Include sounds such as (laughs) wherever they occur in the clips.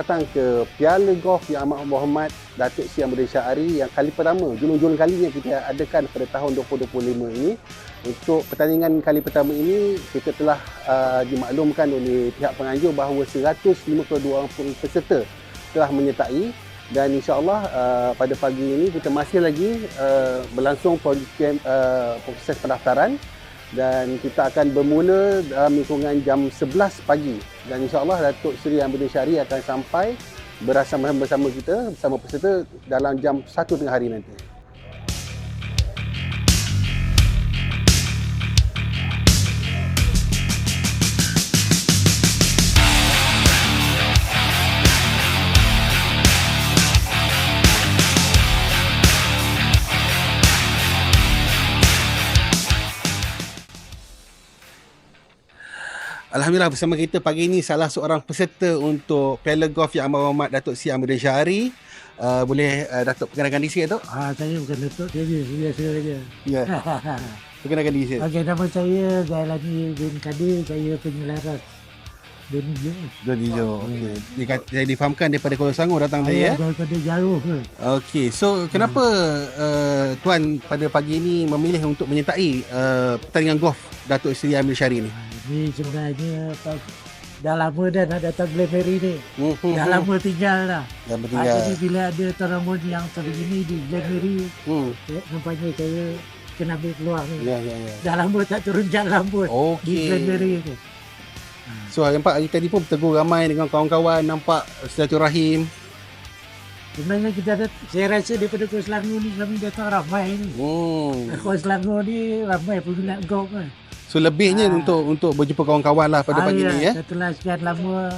Datang ke Piala Golf Yang Amat Berhormat Datuk Seri Amudin Syahari yang kali pertama, julung-julung kalinya kita adakan pada tahun 2025 ini. Untuk pertandingan kali pertama ini, kita telah uh, dimaklumkan oleh pihak penganjur bahawa 152 orang peserta telah menyertai dan insyaAllah uh, pada pagi ini kita masih lagi uh, berlangsung proses, uh, proses pendaftaran dan kita akan bermula dalam lingkungan jam 11 pagi dan insyaAllah Datuk Seri Ambil Syari akan sampai bersama bersama kita bersama peserta dalam jam 1 tengah hari nanti. Alhamdulillah bersama kita pagi ini salah seorang peserta untuk Piala Golf yang amat hormat Datuk Si Amir Syahari. Uh, boleh uh, Datuk perkenalkan diri sikit Datuk? Ah, saya bukan Datuk, saya biasa saja. Ya. (laughs) perkenalkan diri sikit. Okey, nama saya Gailani bin Kadir, saya penyelaras Don Hijau. Don Hijau. Okey. Dikat, saya difahamkan daripada Kuala Sangor datang tadi ya. Daripada jauh ke. Okey, so kenapa uh, tuan pada pagi ini memilih untuk menyertai uh, pertandingan golf Datuk Seri Amir Syahari ni? Ni sebenarnya dah lama dah nak datang Glen Mary ni. Hmm, Dah lama tinggal dah. Dah Ah, bertinggal. jadi bila ada tournament yang sebegini di Glen Hmm. eh, nampaknya saya kena ambil peluang ni. Ya, ya, ya. Dah lama tak turun jalan pun di Glen Okey. tu. So nampak hari tadi pun bertegur ramai dengan kawan-kawan nampak silaturahim. Sebenarnya kita ada, saya rasa daripada Kuala Selangor ni kami datang ramai ni. Hmm. Kuala Selangor ni ramai peminat golf kan. So lebihnya Ah. untuk untuk berjumpa kawan-kawan lah pada pagi Ah, ni ya. Setelah sekian lama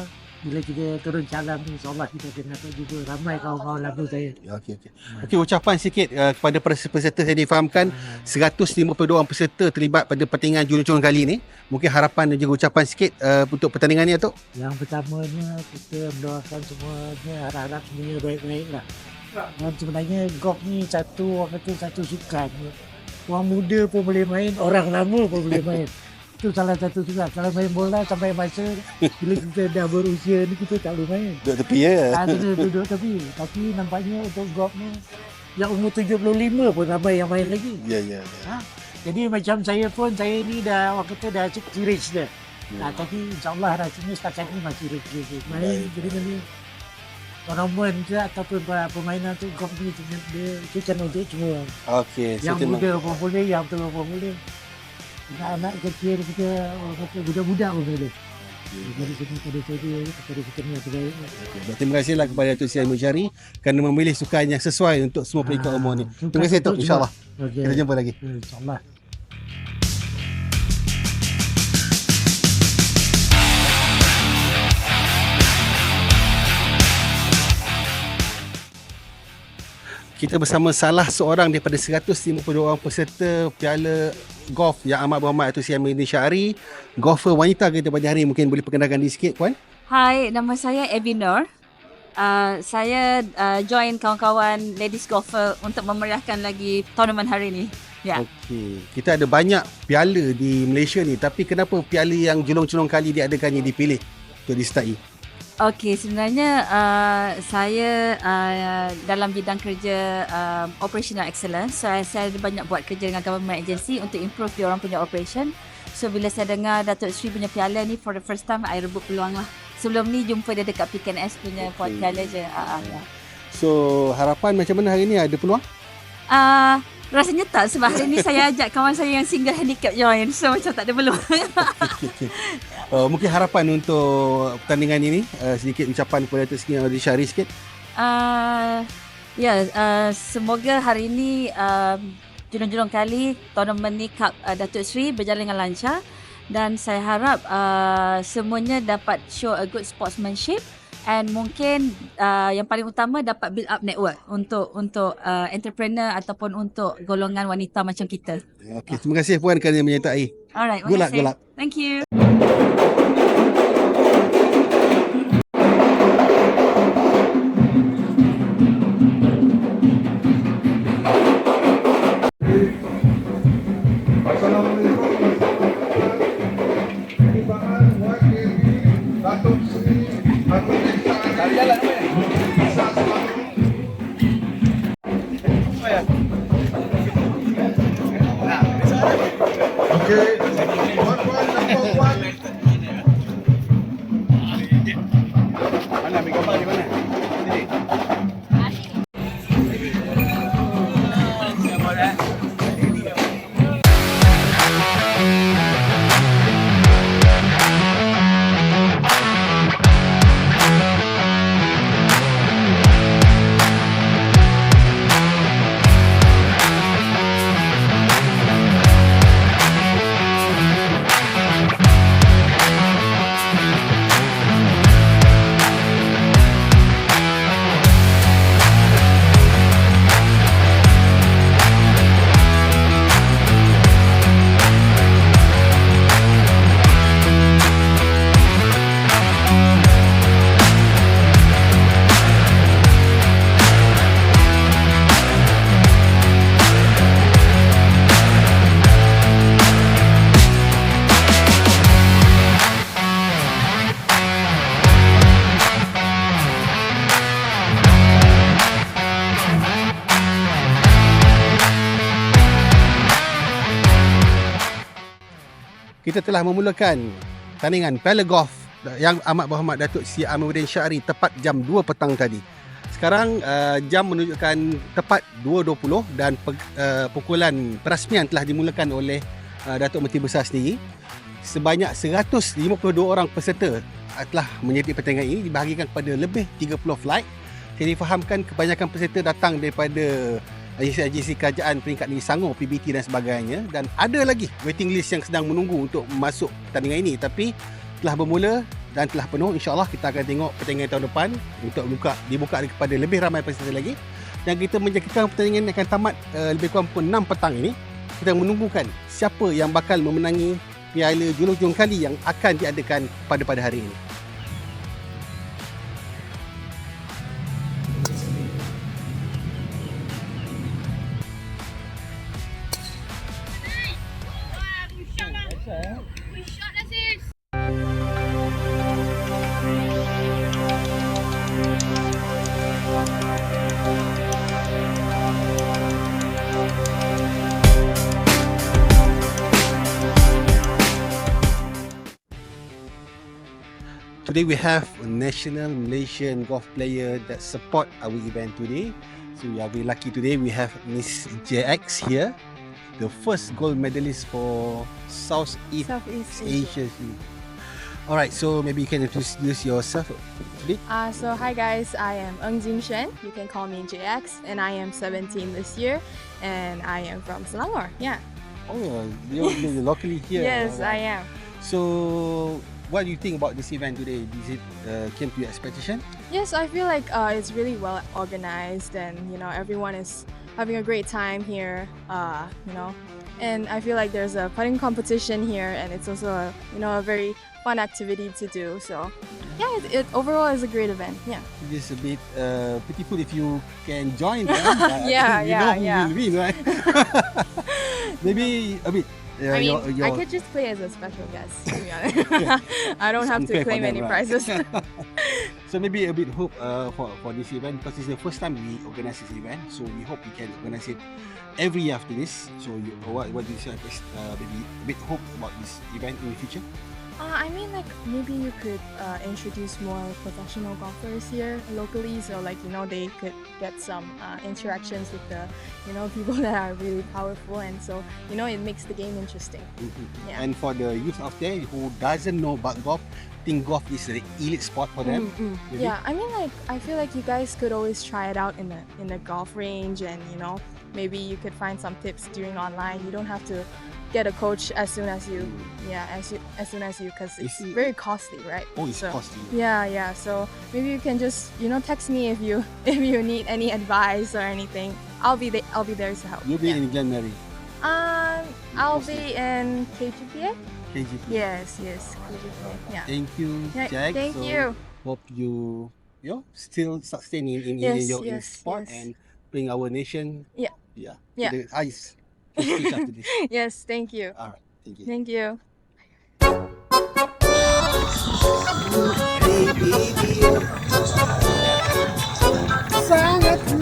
bila kita turun calam ni insyaAllah kita akan dapat juga ramai kawan-kawan lama saya. Ya, Okey okey. Okey ucapan sikit uh, kepada peserta saya difahamkan 152 orang peserta terlibat pada pertandingan julung-julung kali ni. Mungkin harapan dan juga ucapan sikit uh, untuk pertandingan ni Datuk. Yang pertamanya kita mendoakan semuanya harap-harap semuanya baik-baik lah. Dan sebenarnya golf ni satu orang kata satu sukan. Orang muda pun boleh main, orang lama pun boleh (laughs) main. Itu salah satu sukan. Kalau main bola sampai masa bila kita dah berusia ni kita tak boleh main. Duduk tepi ya. (laughs) Tak kena duduk tepi. Tapi nampaknya untuk golf ni yang umur 75 pun ramai yang main lagi. Ya ya. ya. Jadi macam saya pun, saya ni dah orang kata dah cukup serius dah. Ya. Nah, tapi insyaAllah rasanya setakat ni masih serius. Main jadi mana tournament ke ataupun permainan tu golf ni dia, dia bukan untuk semua orang. Okey, so Yang muda pun boleh, yang tua pun boleh. Anak-anak kecil kita, orang kata budak-budak pun boleh. Jadi kita pada saya, kepada kita ni terbaik. Terima kasihlah kepada Datuk Seri Musyari kerana memilih sukan yang sesuai untuk semua peringkat Ah, umur ni. Terima kasih Datuk insya-Allah. Okey. Kita jumpa lagi. InsyaAllah. Kita bersama salah seorang daripada 152 orang peserta Piala Golf yang amat berhormat Datuk Seri Amin Syahari. Golfer wanita kita pada hari mungkin boleh perkenalkan diri sikit puan. Hai, nama saya Nur. Uh, saya uh, join kawan-kawan ladies golfer untuk memeriahkan lagi tournament hari ini. Ya. Okey. Kita ada banyak piala di Malaysia ni tapi kenapa piala yang julung-julung kali diadakan ni dipilih untuk disertai? Okey, sebenarnya uh, saya uh, dalam bidang kerja uh, operational excellence. So, saya ada banyak buat kerja dengan government agency untuk improve dia orang punya operation. So bila saya dengar Datuk Sri punya piala ni for the first time, I rebut peluang lah. Sebelum ni jumpa dia dekat PKNS punya okay. piala je. Uh, uh, ya. So harapan macam mana hari ni ada peluang? Uh, rasanya tak sebab hari ni saya ajak kawan saya yang single handicap join. So macam tak ada peluang. (laughs) Okey, okey. Uh, mungkin harapan untuk pertandingan ini uh, sedikit ucapan kepada Datuk Seri Amin Syahari sikit. Uh, ya, uh, semoga hari ini uh, julung-julung kali tournament ni Cup uh, Datuk Sri berjalan dengan lancar dan saya harap uh, semuanya dapat show a good sportsmanship and mungkin uh, yang paling utama dapat build up network untuk untuk uh, entrepreneur ataupun untuk golongan wanita macam kita. Okey, terima kasih puan kerana menyertai. Alright, Good luck, good luck. Thank you. Kita telah memulakan tandingan Golf yang Amat Berhormat Datuk Seri Amiruddin Syahri tepat jam 2 petang tadi. Sekarang uh, jam menunjukkan tepat 2.20 dan pe, uh, pukulan perasmian telah dimulakan oleh uh, Datuk Menteri Besar sendiri. Sebanyak 152 orang peserta uh, telah menyertai pertandingan ini dibahagikan kepada lebih 30 flight. Saya difahamkan kebanyakan peserta datang daripada agensi-agensi kerajaan peringkat negeri Sangor, PBT dan sebagainya. Dan ada lagi waiting list yang sedang menunggu untuk masuk pertandingan ini. Tapi telah bermula dan telah penuh insyaAllah kita akan tengok pertandingan tahun depan untuk buka, dibuka kepada lebih ramai peserta lagi. Dan kita menjadikan pertandingan akan tamat uh, lebih kurang pukul 6 petang ini. Kita menunggukan siapa yang bakal memenangi piala julung-julung kali yang akan diadakan pada pada hari ini Today we have a national Malaysian golf player that support our event today. So we are very lucky today. We have Miss JX here, the first gold medalist for Southeast Southeast Asia. Asia. All right, so maybe you can introduce yourself bit. Uh, so hi guys, I am Eng Jin Shen. You can call me JX, and I am 17 this year, and I am from Selangor. Yeah. Oh, you're, you're locally here. (laughs) yes, All I am. So, what do you think about this event today? Is it uh, came to your expectation? Yes, I feel like uh, it's really well organized, and you know everyone is having a great time here. Uh, you know, and I feel like there's a putting competition here, and it's also a, you know a very fun activity to do. So yeah, it, it overall is a great event. Yeah. It is a bit uh, pitiful if you can join them. (laughs) but Yeah, (laughs) you yeah, know who yeah. will win, right? (laughs) Maybe a bit. Uh, I mean, your, your, I could just play as a special guest. To be honest, (laughs) (laughs) I don't It's have to claim them, any right? prizes. (laughs) so maybe a bit hope uh, for for this event because it's the first time we organize this event. So we hope we can organize it every year after this. So you, what what do you say? Uh, maybe a bit hope about this event in the future. Uh, I mean, like maybe you could uh, introduce more professional golfers here locally, so like you know they could get some uh, interactions with the you know (laughs) people that are really powerful, and so you know it makes the game interesting. Mhm. Yeah. And for the youth out there who doesn't know about golf, think golf is the elite sport for them. Mm, mm. Maybe? Yeah, I mean, like I feel like you guys could always try it out in the in a golf range, and you know maybe you could find some tips during online. You don't have to get a coach as soon as you yeah as you as soon as you because it's very costly, right? Oh, it's So- costly. Yeah, yeah. So maybe you can just you know text me if you (laughs) if you need any advice or anything. I'll be there. I'll be there to help. You'll be yeah. in Glenmary, Um, I'll be in KGPA. KGP. Yes, yes, KGPA. Yeah. Thank you, Jack. thank So, you. Hope you, you know, still sustain in, in, in Yes, your in yes, sport yes. and bring our nation. Yeah. Yeah. Yeah. To the highest (laughs) yes, thank you. Alright, thank you. Thank you.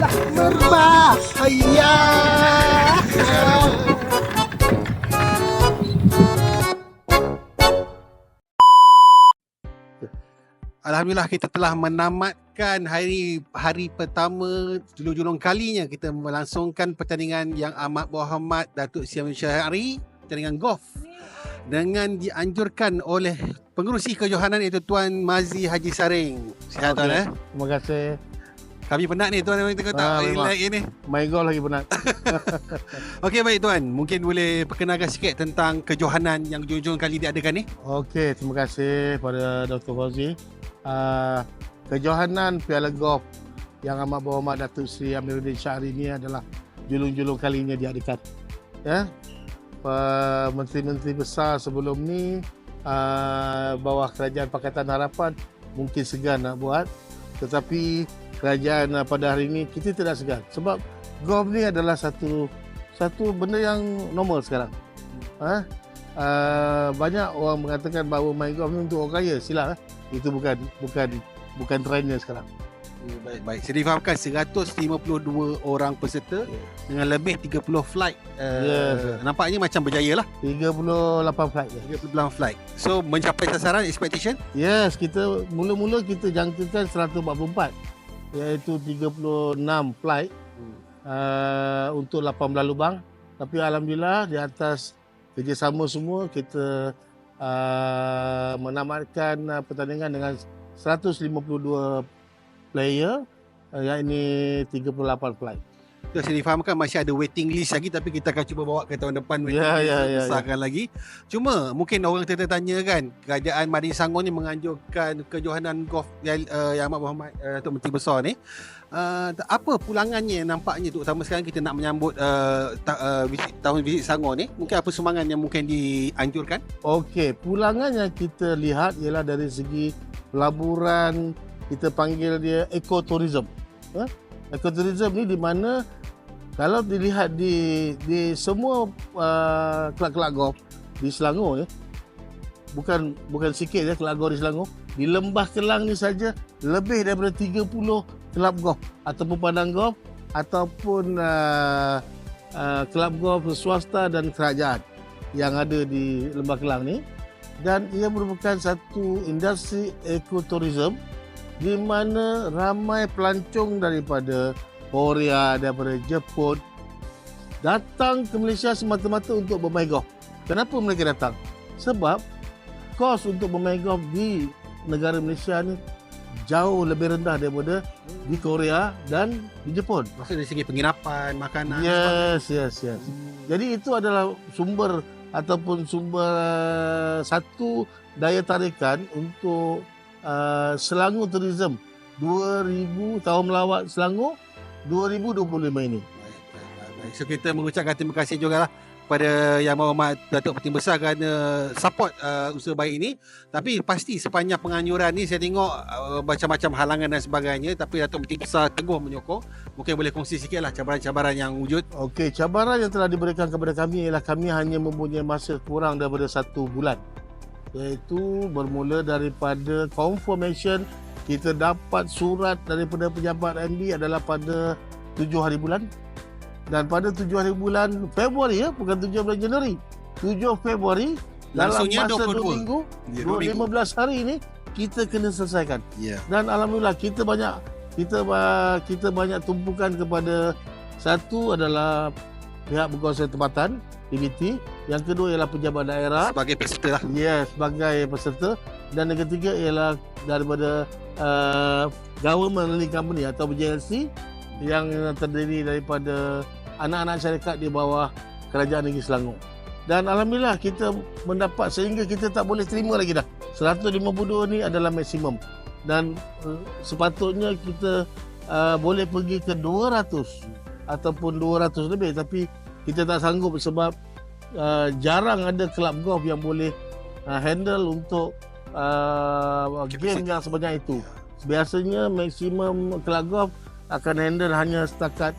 Lah berbahaya. Alhamdulillah kita telah menamat menamatkan hari hari pertama julung-julung kalinya kita melangsungkan pertandingan yang amat berhormat Datuk Siam Syahari pertandingan golf dengan dianjurkan oleh pengerusi kejohanan iaitu Tuan Mazi Haji Saring. Sihat tuan eh. Terima kasih. Kami penat ni tuan kita tak Ah, memang. lagi ni. Main golf lagi penat. (laughs) Okey baik tuan, mungkin boleh perkenalkan sikit tentang kejohanan yang julung-julung kali diadakan ni. Okey, terima kasih pada Dr. Fauzi. Uh, kejohanan Piala Golf yang amat berhormat Datuk Seri Amiruddin Syahri ini adalah julung-julung kalinya diadakan. Ya. Menteri-menteri besar sebelum ni uh, bawah kerajaan Pakatan Harapan mungkin segan nak buat tetapi kerajaan uh, pada hari ini kita tidak segan sebab golf ni adalah satu satu benda yang normal sekarang. Ha? Uh, banyak orang mengatakan bahawa main golf ni untuk orang kaya. Silap. Eh? Itu bukan bukan bukan trendnya sekarang. Hmm, Baik baik. Saya difahamkan 152 orang peserta dengan lebih 30 flight. Uh, Yes. Nampaknya macam berjaya lah. 38 flight. je. 30 flight. So mencapai sasaran expectation? Yes, kita mula-mula kita jangkakan 144 iaitu 36 flight uh, untuk 18 lubang. Tapi alhamdulillah di atas kerjasama semua kita uh, menamatkan uh, pertandingan dengan 152 player uh, yang ini 38 flight. So, saya difahamkan masih ada waiting list lagi tapi kita akan cuba bawa ke tahun depan waiting Ya, list ya, ya, besarkan lagi. Cuma mungkin orang tertanya kan kerajaan Madin Sangor ni menganjurkan kejohanan golf yang, uh, yang amat berhormat uh, Datuk Menteri Besar ni. Uh, apa pulangannya nampaknya terutama sekarang kita nak menyambut uh, ta, uh, visit, tahun visit Sangor ni mungkin apa sumbangan yang mungkin dianjurkan Okey, pulangan yang kita lihat ialah dari segi pelaburan kita panggil dia ekotourism. Ha? Ekotourism ni di mana kalau dilihat di di semua uh, kelab-kelab golf di Selangor ya. Bukan bukan sikit ya kelab golf di Selangor. Di Lembah Kelang ni saja lebih daripada 30 kelab golf ataupun padang golf ataupun uh, uh, kelab golf swasta dan kerajaan yang ada di Lembah Kelang ni dan ia merupakan satu industri ekotourism di mana ramai pelancong daripada Korea, daripada Jepun datang ke Malaysia semata-mata untuk bermain golf. Kenapa mereka datang? Sebab kos untuk bermain golf di negara Malaysia ni jauh lebih rendah daripada di Korea dan di Jepun. maksud dari segi penginapan makanan Yes, yes, yes. Jadi itu adalah sumber ataupun sumber uh, satu daya tarikan untuk uh, Selangor Tourism 2000 tahun melawat Selangor 2025 ini. Baik, baik, baik. So kita mengucapkan terima kasih juga lah kepada Yang Berhormat Datuk Peti Besar kerana support uh, usaha baik ini. Tapi pasti sepanjang penganjuran ni saya tengok uh, macam-macam halangan dan sebagainya. Tapi Datuk Peti Besar teguh menyokong. Mungkin boleh kongsi sikit lah cabaran-cabaran yang wujud. Okey, cabaran yang telah diberikan kepada kami ialah kami hanya mempunyai masa kurang daripada satu bulan. Iaitu bermula daripada confirmation kita dapat surat daripada pejabat MB adalah pada 7 hari bulan dan pada 7 hari bulan Februari ya bukan 7 bulan Januari. 7 Februari dalam Langsungnya masa 22. 2 minggu Ya, 15 hari ini kita kena selesaikan. Ya. dan alhamdulillah kita banyak kita kita banyak tumpukan kepada satu adalah pihak berkuasa tempatan PBT yang kedua ialah pejabat daerah. Sebagai peserta lah. ya sebagai peserta. Dan yang ketiga ialah daripada uh, government learning company atau JLC yang terdiri daripada anak-anak syarikat di bawah kerajaan negeri Selangor. Dan alhamdulillah kita mendapat sehingga kita tak boleh terima lagi dah. 152 ni adalah maksimum. Dan uh, sepatutnya kita uh, boleh pergi ke 200 ataupun 200 lebih. Tapi kita tak sanggup sebab uh, jarang ada kelab golf yang boleh uh, handle untuk uh, game yang sebanyak itu. Biasanya maksimum kelab golf akan handle hanya setakat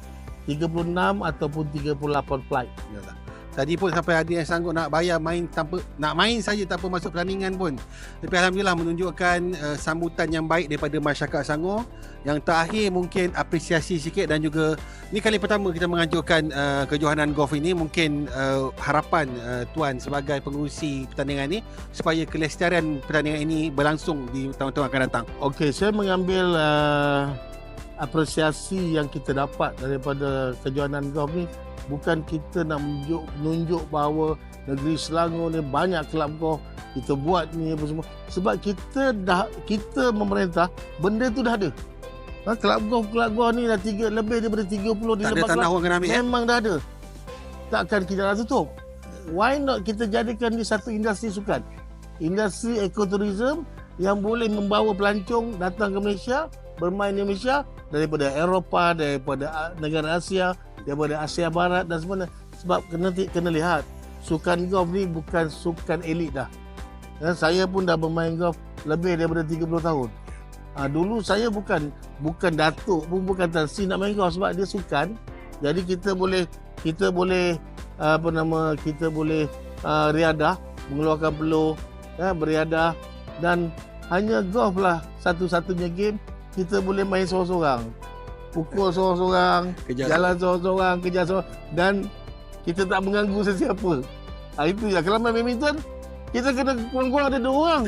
36 ataupun 38 flight. Yalah. Tadi pun sampai ada yang sanggup nak bayar main tanpa nak main saja tanpa masuk pertandingan pun. Tapi alhamdulillah menunjukkan uh, sambutan yang baik daripada masyarakat Sangor. Yang terakhir mungkin apresiasi sikit dan juga ni kali pertama kita mengajukan uh, kejohanan golf ini mungkin uh, harapan uh, tuan sebagai pengurusi pertandingan ini supaya kelestarian pertandingan ini berlangsung di tahun-tahun akan datang. Okey, saya mengambil uh, apresiasi yang kita dapat daripada kejohanan golf ni bukan kita nak menunjuk, menunjuk bahawa negeri Selangor ni banyak kelab golf kita buat ni apa semua. Sebab kita dah kita memerintah benda tu dah ada. Ha, kelab golf kelab golf ni dah tiga, lebih daripada 30 di Tak ada Lebak tanah orang kena ambil. eh? memang dah ada. Takkan kita nak tutup? Why not kita jadikan ni satu industri sukan? Industri ekoturism yang boleh membawa pelancong datang ke Malaysia bermain di Malaysia daripada Eropah daripada negara Asia daripada Asia Barat dan sebagainya sebab kena kena lihat sukan golf ni bukan sukan elit dah. Ya, saya pun dah bermain golf lebih daripada 30 tahun. Ha, dulu saya bukan bukan datuk pun bukan tansi nak main golf sebab dia sukan. Jadi kita boleh kita boleh apa nama kita boleh uh, riadah mengeluarkan peluh ya, beriadah. Dan hanya golf lah satu-satunya game kita boleh main seorang-seorang. Pukul seorang-seorang Kejar. jalan seorang-seorang kejar seorang dan kita tak mengganggu sesiapa. Ha, itu je. Kalau main badminton kita kena kurang-kurang ada dua orang.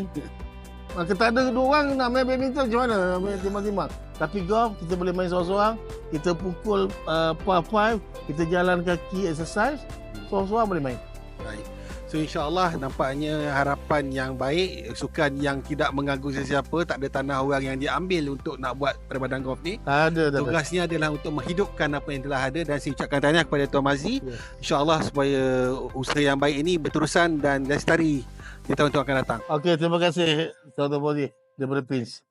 Ha, kita ada dua orang nak main badminton macam mana nak main timbang-timbang tapi golf kita boleh main seorang-seorang. Kita pukul uh, par 5 kita jalan kaki exercise seorang-seorang boleh main. Baik. So insyaAllah nampaknya harapan yang baik Sukan yang tidak mengganggu sesiapa Tak ada tanah orang yang diambil untuk nak buat perbadan golf ni ada ada Tugasnya adalah untuk menghidupkan apa yang telah ada Dan saya ucapkan tahniah kepada Tuan Mazi Ya. InsyaAllah supaya usaha yang baik ini berterusan dan lestari di tahun-tahun akan datang Okey, terima kasih Tuan-Tuan Bodi daripada Prince.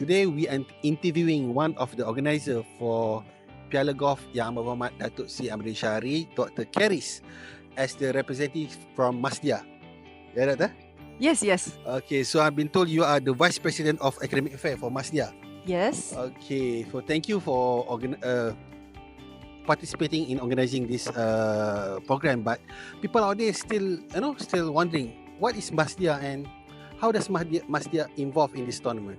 Today we are interviewing one of the organizer for Piala Golf Yang Amat Berhormat Datuk Sri Amrin Syahri, Dr. Keris as the representative from Masdia. Ya, Doktor? Yes, yes, Okay, so I've been told you are the Vice President of Academic Affairs for Masdia. yes. Okay, so thank you for organ- uh, participating in organizing this uh, program. But people out there still, you know, still wondering what is Masdia and how does Masdia, Masdia involve in this tournament?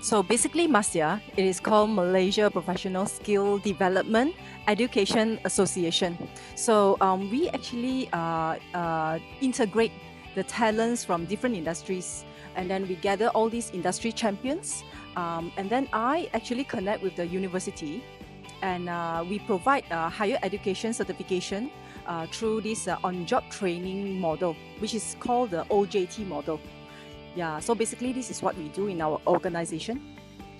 So basically, MASIA, it is called Malaysia Professional Skill Development Education Association. So um, we actually uh, uh, integrate the talents from different industries, and then we gather all these industry champions, um, and then I actually connect with the university, and uh, we provide higher education certification uh, through this uh, on-job training model, which is called the OJT model. Yeah, so basically this is what we do in our organization.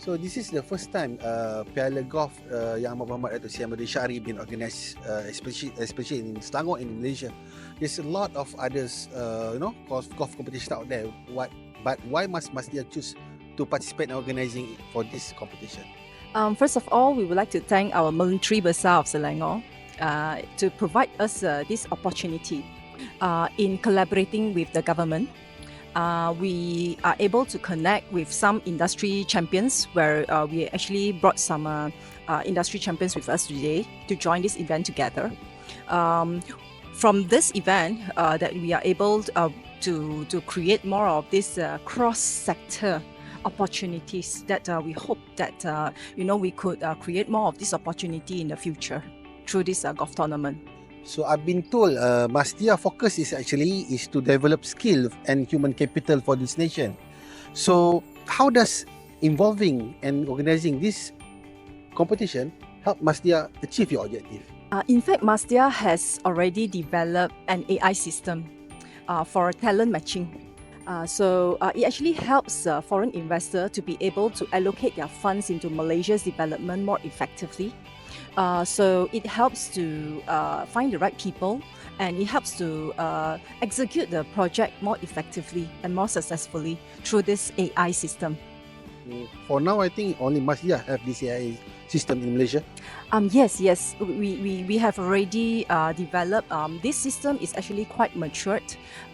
So this is the first time uh, Piala Golf uh, Yang Amat Berhormat Datuk Ahmad Syari been organised, uh, especially especially in Selangor in Malaysia. There's a lot of others, uh, you know, golf, golf competition out there. What, but why must Masdia choose to participate in organising for this competition? Um, first of all, we would like to thank our Military Besar of Selangor uh, to provide us uh, this opportunity uh, in collaborating with the government. Uh, we are able to connect with some industry champions where uh, we actually brought some uh, uh, industry champions with us today to join this event together. Um, from this event, uh, that we are able to, uh, to, to create more of this cross-sector opportunities that we hope that you know we could create more of this opportunity in the future through this golf tournament. So I've been told uh, Masdia focus is actually is to develop skill and human capital for this nation. So how does involving and organising this competition help Mastia achieve your objective? Uh, in fact, Mastia has already developed an AI system uh, for talent matching. Uh, so uh, it actually helps uh, foreign investor to be able to allocate their funds into Malaysia's development more effectively. Uh, so it helps to uh, find the right people and it helps to uh, execute the project more effectively and more successfully through this AI system. For now, I think only Masdia have this AI system in Malaysia. Um, yes, yes, we, we, we have already uh, developed. Um, this system is actually quite matured.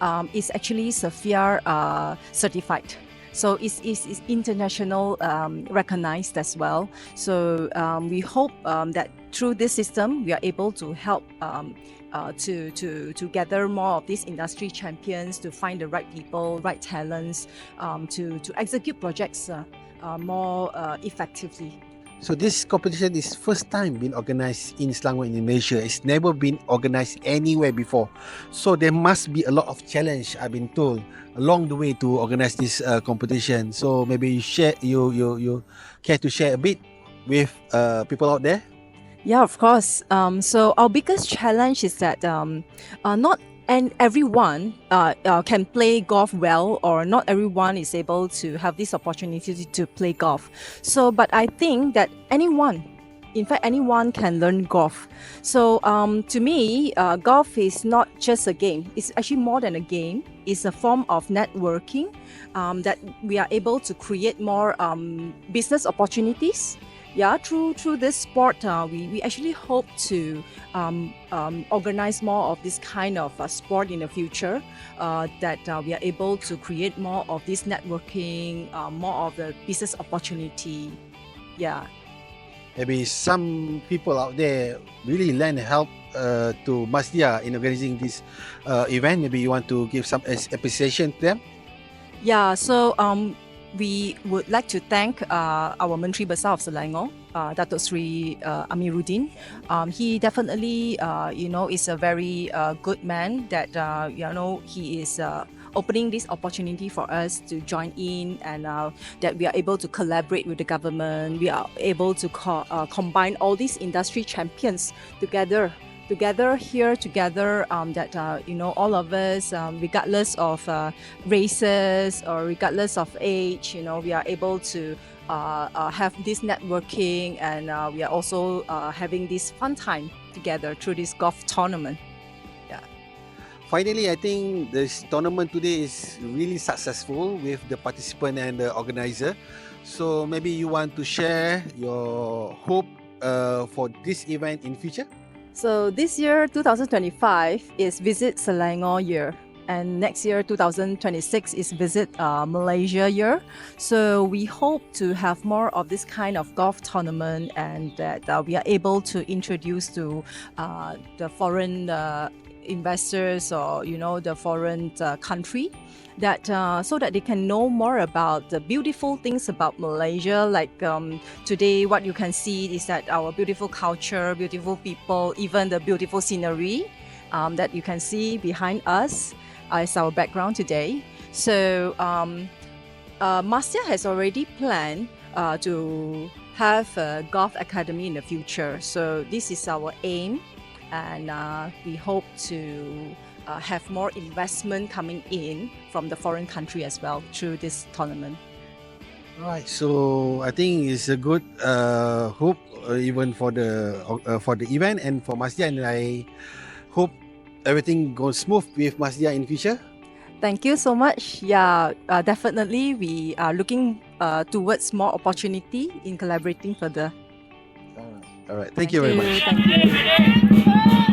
Um, it's actually Sophia uh, certified. So it's, it's, it's international um, recognized as well. So um, we hope um, that through this system, we are able to help um, uh, to, to, to gather more of these industry champions, to find the right people, right talents, um, to, to execute projects uh, uh, more uh, effectively. So this competition is first time being organized in Selangor, Indonesia. It's never been organized anywhere before. So there must be a lot of challenge. I've been told along the way to organize this uh, competition. So maybe you share, you you you care to share a bit with uh, people out there. Yeah, of course. Um, so our biggest challenge is that um, uh, not and everyone uh, uh, can play golf well, or not everyone is able to have this opportunity to play golf. So, but I think that anyone, in fact, anyone can learn golf. So, um, to me, uh, golf is not just a game. It's actually more than a game. It's a form of networking um, that we are able to create more um, business opportunities yeah, through through this sport, uh, we, we actually hope to um, um, organize more of this kind of uh, sport in the future. Uh, that uh, we are able to create more of this networking, uh, more of the business opportunity. Yeah. Maybe some people out there really lend help uh, to Masdia in organizing this uh, event. Maybe you want to give some appreciation to them. Yeah, so um, we would like to thank uh, our Menteri Besar of Selangor, uh, Datuk Sri uh, Amiruddin. Um, he definitely, uh, you know, is a very uh, good man that, uh, you know, he is uh, opening this opportunity for us to join in and that we are able to collaborate with the government. We are able to co- combine all these industry champions together together here together um, that uh, you know all of us um, regardless of uh, races or regardless of age you know we are able to uh, uh, have this networking and uh, we are also uh, having this fun time together through this golf tournament Finally, I think this tournament today is really successful with the participant and the organizer. So maybe you want to share your hope for this event in future. So this year 2025 is visit selangor year and next year 2026 is visit uh, malaysia year. So we hope to have more of this kind of golf tournament and that uh, we are able to introduce to uh, the foreign uh, investors or you know the foreign uh, country that uh, so that they can know more about the beautiful things about Malaysia. Like um, today, what you can see is that our beautiful culture, beautiful people, even the beautiful scenery um, that you can see behind us as our background today. So um, uh, Masya has already planned uh, to have a golf academy in the future. So this is our aim, and uh, we hope to uh, have more investment coming in from the foreign country as well through this tournament. Right. So I think it's a good uh, hope uh, even for the uh, for the event and for Masdia, and I hope everything goes smooth with Masdia in future. Thank you so much. Yeah, uh, definitely we are looking uh, towards more opportunity in collaborating further. All right. Thank you very much.